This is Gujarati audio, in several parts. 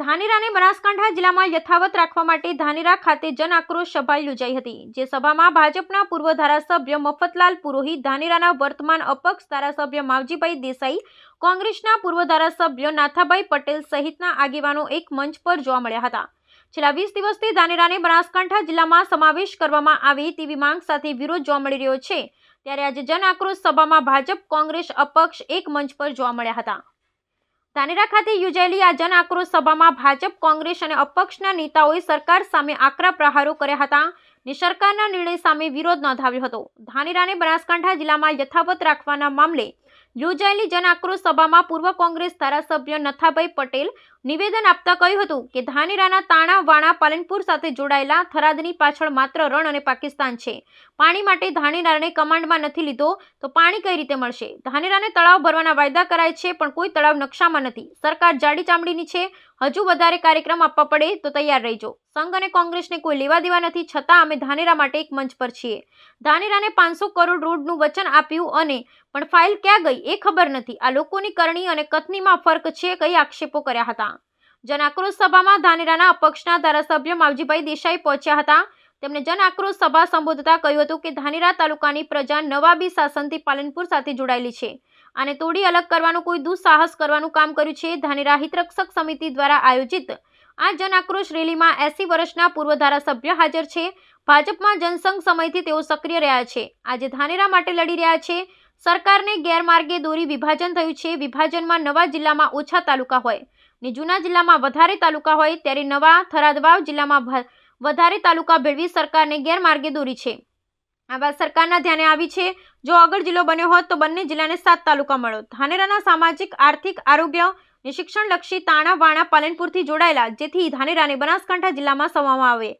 ધાનેરાને બનાસકાંઠા જિલ્લામાં યથાવત રાખવા માટે ધાનેરા ખાતે જન આક્રોશ સભા યોજાઈ હતી, જે સભામાં ભાજપના પૂર્વ ધારાસભ્ય મફતલાલ પુરોહિત, ધાનેરાના વર્તમાન અપક્ષ ધારાસભ્ય માવજીભાઈ દેસાઈ, કોંગ્રેસના પૂર્વ ધારાસભ્ય નાથાભાઈ પટેલ સહિતના આગેવાનો એક મંચ પર જોવા મળ્યા હતા. છેલ્લા વીસ દિવસથી ધાનેરાને બનાસકાંઠા જિલ્લામાં સમાવેશ કરવામાં આવે તેવી માંગ સાથે વિરોધ જોવા મળી રહ્યો છે, ત્યારે આજે જન આક્રોશ સભામાં ભાજપ, કોંગ્રેસ અપક્ષ એક મંચ પર જોવા મળ્યા હતા. ધાનેરા ખાતે યોજાયેલી આ જન આક્રોશ સભામાં ભાજપ, કોંગ્રેસ અને અપક્ષના નેતાઓએ સરકાર સામે આકરા પ્રહારો કર્યા હતા. ને સરકારના નિર્ણય સામે વિરોધ નોંધાવ્યો હતો. ધાનેરાને બનાસકાંઠા જિલ્લામાં યથાવત રાખવાના મામલે યોજાયેલી જન આક્રોશ સભામાં પૂર્વ કોંગ્રેસ ધારાસભ્ય નથાભાઈ પટેલ નિવેદન આપતા કહ્યું હતું કે ધાનેરાના તાણા, વાણા, પાલનપુર સાથે જોડાયેલા થરાદની પાછળ માત્ર રણ અને પાકિસ્તાન છે. પાણી માટે ધાનેરાને કમાન્ડમાં નથી લીધો, તો પાણી કઈ રીતે મળશે? ધાનેરાને તળાવ ભરવાના વાયદા કરાય છે, પણ કોઈ તળાવ નકશામાં નથી. સરકાર જાડી ચામડીની છે, હજુ વધારે કાર્યક્રમ આપવા પડે તો તૈયાર રહેજો. સંઘ અને કોંગ્રેસને કોઈ લેવા દેવા નથી, છતાં અમે ધાનેરા માટે એક મંચ પર છીએ. ધાનેરાને પાંચસો કરોડ રોડનું વચન આપ્યું અને પણ ફાઇલ ક્યાં ગઈ એ ખબર નથી. આ લોકોની કરણી અને કથનીમાં ફરક છે, કઈ આક્ષેપો કર્યા હતા. જન આક્રોશ સભામાં ધાનેરાના અપક્ષના ધારાસભ્ય માવજીભાઈ દેસાઈ પહોંચ્યા હતા. તેમણે જન આક્રોશ સભા સંબોધતા કહ્યું હતું કે ધાનેરા તાલુકાની પ્રજા નવાબી શાસનથી પાલનપુર સાથે જોડાયેલી છે આને તોડી અલગ કરવાનું કોઈ દુઃસાહસ કરવાનું કામ કર્યું છે. ધાનેરા હિતરક્ષક સમિતિ દ્વારા આયોજિત આ જન આક્રોશ રેલીમાં એસી વર્ષના પૂર્વ ધારાસભ્ય હાજર છે. ભાજપમાં જનસંઘ સમયથી તેઓ સક્રિય રહ્યા છે. આજે ધાનેરા માટે લડી રહ્યા છે. સરકારને ગેરમાર્ગે દોરી વિભાજન થયું છે. વિભાજનમાં નવા જિલ્લામાં ઓછા તાલુકા હોય. ને જૂના જિલ્લામાં વધારે તાલુકા હોય ત્યારે નવા થરાદવાવ જિલ્લામાં વધારે તાલુકા ભેળવી સરકારને ગેરમાર્ગે દોરી છે. આ વાત સરકારના ધ્યાને આવી છે. જો આગળ જિલ્લો બન્યો હોત તો બંને જિલ્લાને સાત તાલુકા મળો ધાનેરાના સામાજિક, આર્થિક, આરોગ્ય ને શિક્ષણલક્ષી તાણાવાણા પાલનપુરથી જોડાયેલા, જેથી ધાનેરાને બનાસકાંઠા જિલ્લામાં સમાવવામાં આવે.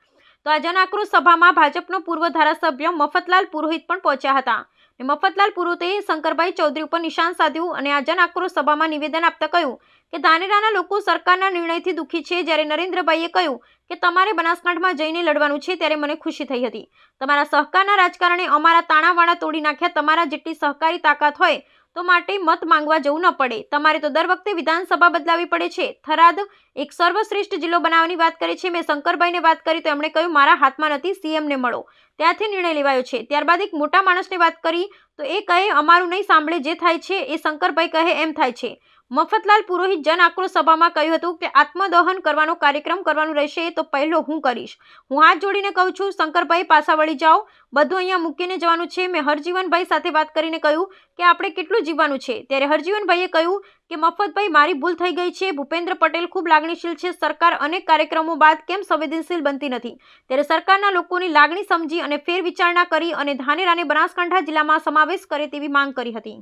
તો આ જન આક્રોશ સભામાં ભાજપનો પૂર્વ ધારાસભ્ય મફતલાલ પુરોહિત પણ પહોંચ્યા હતા. મફતલાલ પુરોહિતે શંકરભાઈ ચૌધરી ઉપર નિશાન સાધ્યું અને આ જન આક્રોશ સભામાં નિવેદન આપતા કહ્યું કે ધાનેરાના લોકો સરકારના નિર્ણયથી દુઃખી છે જ્યારે નરેન્દ્રભાઈએ કહ્યું કે, તમારે બનાસકાંઠામાં જઈને લડવાનું છે ત્યારે મને ખુશી થઈ હતી. તમારા સહકારના રાજકારણે અમારા તાણાવાણા તોડી નાખ્યા, તમારા જેટલી સહકારી તાકાત હોય તો માટે મત માંગવા જવું ન પડે. તમારે તો દર વખતે વિધાનસભા બદલાવી પડે છે. થરાદ એક સર્વશ્રેષ્ઠ જિલ્લો બનાવવાની વાત કરી છે. મેં શંકરભાઈને વાત કરી તો એમણે કહ્યું, મારા હાથમાં નથી, સીએમને મળો. ત્યાંથી નિર્ણય લેવાયો છે. ત્યારબાદ એક મોટા માણસની વાત કરી તો એ કહે, અમારું નહીં સાંભળે જે થાય છે. એ શંકરભાઈ કહે, એમ થાય છે. મફતલાલ પુરોહિત જન આક્રોશ સભામાં કહ્યું હતું કે આત્મદહન કરવાનો કાર્યક્રમ કરવાનો રહેશે તો પહેલો હું કરીશ. હું હાથ જોડીને કહું છું, શંકરભાઈ, પાછા વળી જાઓ. બધું અહીંયા મૂકીને જવાનું છે. મેં હરજીવનભાઈ સાથે વાત કરીને કહ્યું કે, આપણે કેટલું જીવવાનું છે? ત્યારે હરજીવનભાઈએ કહ્યું કે, મફતભાઈ, મારી ભૂલ થઈ ગઈ છે. ભૂપેન્દ્ર પટેલ ખૂબ લાગણીશીલ છે. સરકાર અનેક કાર્યક્રમો બાદ કેમ સંવેદનશીલ બનતી નથી? ત્યારે સરકારના લોકોની લાગણી સમજી અને ફેરવિચારણા કરી અને ધાનેરાને બનાસકાંઠા જિલ્લામાં સમાવેશ કરે તેવી માંગ કરી હતી.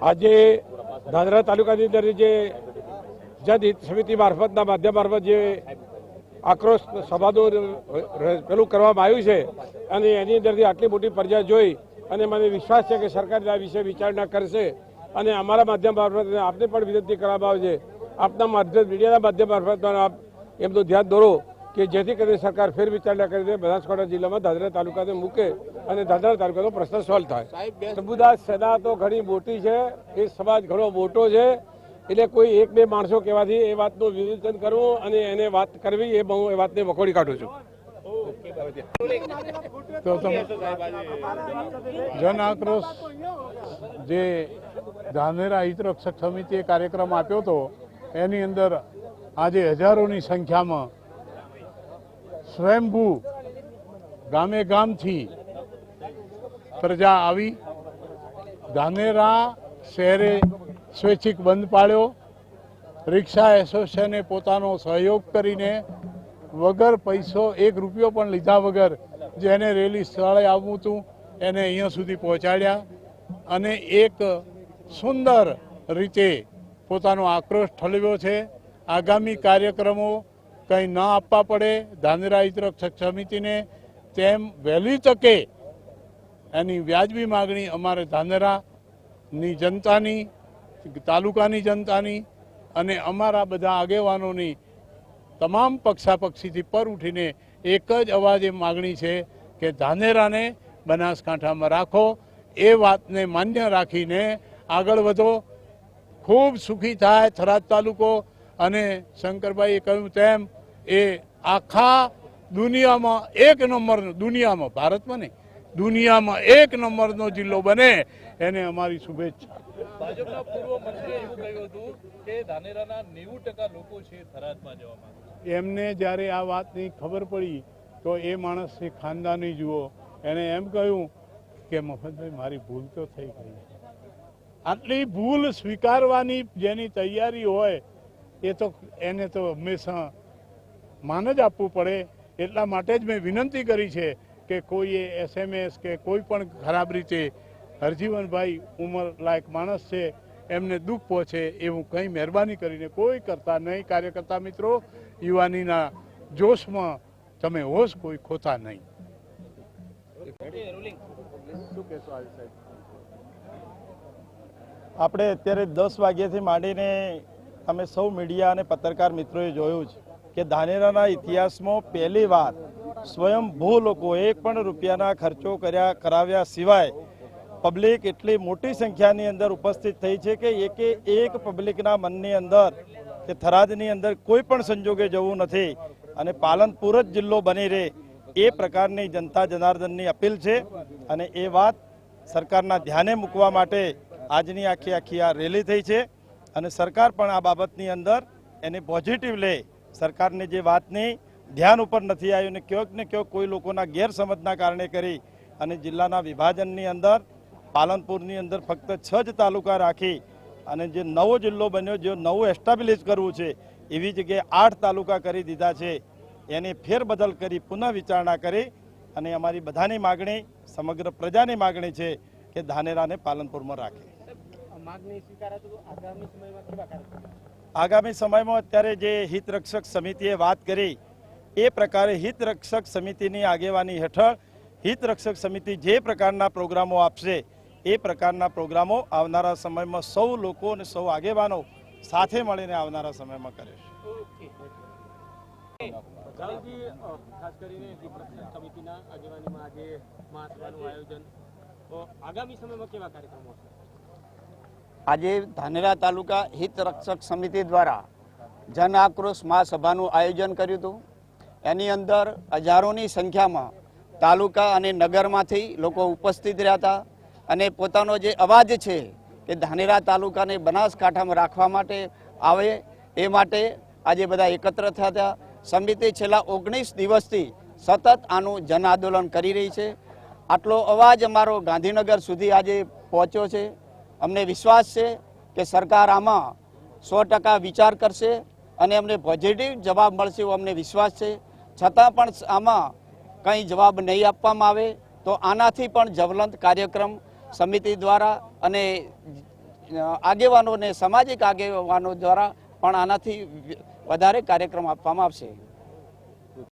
આજે દાદરા તાલુકાની અંદર જે જનહિત સમિતિ મારફતના માધ્યમ મારફત જે આક્રોશ સભાનું પેલું કરવામાં આવ્યું છે અને એની અંદરથી આટલી મોટી પ્રજા જોઈ અને મને વિશ્વાસ છે કે સરકાર આ વિશે વિચારણા કરશે અને અમારા માધ્યમ મારફત આપને પણ વિનંતી કરવામાં આવે છે આપના માધ્યમ, મીડિયાના માધ્યમ મારફત પણ આપ એમનું ધ્યાન દોરો. કે જેથી કરીને સરકાર ફેર વિચારણા કરીને બનાસકાંઠા જિલ્લામાં દાદરા તાલુકાને મૂકે અને દાદરા તાલુકાનો પ્રશ્ન સોલ્વ થાય. સમુદાય સેના તો ઘણી મોટી છે એ સમાજ ઘણો મોટો છે એટલે કોઈ એક બે માણસો કહેવાથી એ વાતનું વિવેચન કરવું અને એને વાત કરવી એ હું એ વાતને વખોડી કાઢું છું. તો જન આક્રોશ જે ધાનેરા હિતરક્ષક સમિતિએ કાર્યક્રમ આપ્યો હતો એની અંદર આજે હજારોની સંખ્યામાં સ્વયંભૂ ગામે ગામથી પ્રજા આવી. ધાનેરા શહેરે સ્વૈચ્છિક બંધ પાડ્યો. રિક્ષા એસોસિએશને પોતાનો સહયોગ કરીને વગર પૈસો એક રૂપિયો પણ લીધા વગર જેને રેલી સ્થળે આવવું હતું. એને અહીંયા સુધી પહોંચાડ્યા અને એક સુંદર રીતે પોતાનો આક્રોશ ઠલવ્યો છે. આગામી કાર્યક્રમો કંઈ ન આપવા પડે, ધાનેરા હિતરક્ષક સમિતિને તેમ વહેલી તકે એની વ્યાજબી માગણી અમારે ધાનેરાની જનતાની, તાલુકાની જનતાની અને અમારા બધા આગેવાનોની તમામ પક્ષાપક્ષીથી પર ઉઠીને એક જ અવાજે માગણી છે કે ધાનેરાને બનાસકાંઠામાં રાખો. એ વાતને માન્ય રાખીને આગળ વધો. ખૂબ સુખી થાય થરાદ તાલુકો અને શંકરભાઈએ કહ્યું તેમ એ આખા દુનિયામાં એક નંબરનો દુનિયામાં ભારતમાં નહીં દુનિયામાં એક નંબરનો જિલ્લો બને એને અમારી શુભેચ્છા. ભાજપના પૂર્વ મંત્રીએ એવું કહ્યું હતું કે ધાનેરાના નેવું ટકા લોકો છે થરાદમાં જવા માંગે એમને જ્યારે આ વાતની ખબર પડી તો એ માણસની ખાનદાની જુઓ. એને એમ કહ્યું કે મફતભાઈ મારી ભૂલ તો થઈ ગઈ આટલી ભૂલ સ્વીકારવાની જેની તૈયારી હોય એ તો એને તો હંમેશા માન જ આપવું પડે એટલા માટે જ મેં વિનંતી કરી છે કે કોઈએ એસએમએસ કે કોઈ પણ ખરાબ રીતે હરજીવનભાઈ ઉંમર લાયક માણસ છે, એમને દુઃખ પહોંચે એવું કંઈ મહેરબાની કરીને કોઈ કરતા નહીં. કાર્યકર્તા મિત્રો, યુવાનીના જોશમાં તમે હોશ કોઈ ખોતા નહીં. આપણે અત્યારે દસ વાગ્યાથી માંડીને અમે સૌ મીડિયા અને પત્રકાર મિત્રોએ જોયું છે કે ધાનેરાના ઇતિહાસમાં પહેલી વાર સ્વયંભૂ લોકો એક પણ રૂપિયાના ખર્ચો કર્યા કરાવ્યા સિવાય પબ્લિક એટલી મોટી સંખ્યાની અંદર ઉપસ્થિત થઈ છે કે એકે એક પબ્લિકના મનની અંદર કે થરાદની અંદર કોઈ પણ સંજોગે જવું નથી અને પાલનપુર જ જિલ્લો બની રહે એ પ્રકારની જનતા જનાર્દનની અપીલ છે અને એ વાત સરકારના ધ્યાને મૂકવા માટે આજની આખી આખી આ રેલી થઈ છે અને સરકાર પણ આ બાબતની અંદર એને પોઝિટિવ લે સરકારને જે વાતની ધ્યાન ઉપર નથી આવ્યું ને ક્યાંક ને ક્યાંક કોઈ લોકોના ગેરસમજના કારણે કરી અને જિલ્લાના વિભાજનની અંદર, પાલનપુરની અંદર ફક્ત છ જ તાલુકા રાખી અને જે નવો જિલ્લો બન્યો, જે નવું એસ્ટાબ્લિશ કરવું છે, એવી જગ્યાએ આઠ તાલુકા કરી દીધા છે. એની ફેરબદલ કરી પુનઃ વિચારણા કરી અને અમારી બધાની માગણી, સમગ્ર પ્રજાની માગણી છે કે ધાનેરાને પાલનપુરમાં રાખે. આગામી સમયમાં અત્યારે જે હિતરક્ષક સમિતિએ વાત કરી, એ પ્રકારે હિતરક્ષક સમિતિની આગેવાની હેઠળ હિતરક્ષક સમિતિ જે પ્રકારના પ્રોગ્રામો આપશે, એ પ્રકારના પ્રોગ્રામો આવનારા સમયમાં સૌ લોકો અને સૌ આગેવાનો સાથે મળીને આવનારા સમયમાં કરે છે. આગામી સમયમાં કેવા કાર્યક્રમો હશે આજે ધાનેરા તાલુકા હિત રક્ષક સમિતિ દ્વારા જન આક્રોશ મહાસભાનું આયોજન કર્યું હતું. એની અંદર હજારોની સંખ્યામાં તાલુકા અને નગરમાંથી લોકો ઉપસ્થિત રહ્યા હતા અને પોતાનો જે અવાજ છે કે ધાનેરા તાલુકાને બનાસકાંઠામાં રાખવા માટે આવે એ માટે આજે બધા એકત્ર થયા હતા. સમિતિ છેલ્લા ઓગણીસ દિવસથી સતત આનું જન આંદોલન કરી રહી છે. આટલો અવાજ અમારો ગાંધીનગર સુધી આજે પહોંચ્યો છે. અમને વિશ્વાસ છે કે સરકાર આમાં સો ટકા વિચાર કરશે અને અમને પોઝિટિવ જવાબ મળશે એવો અમને વિશ્વાસ છે. છતાં પણ આમાં કંઈ જવાબ નહીં આપવામાં આવે તો આનાથી પણ જ્વલંત કાર્યક્રમ સમિતિ દ્વારા અને આગેવાનો અને સામાજિક આગેવાનો દ્વારા પણ આનાથી વધારે કાર્યક્રમ આપવામાં આવશે.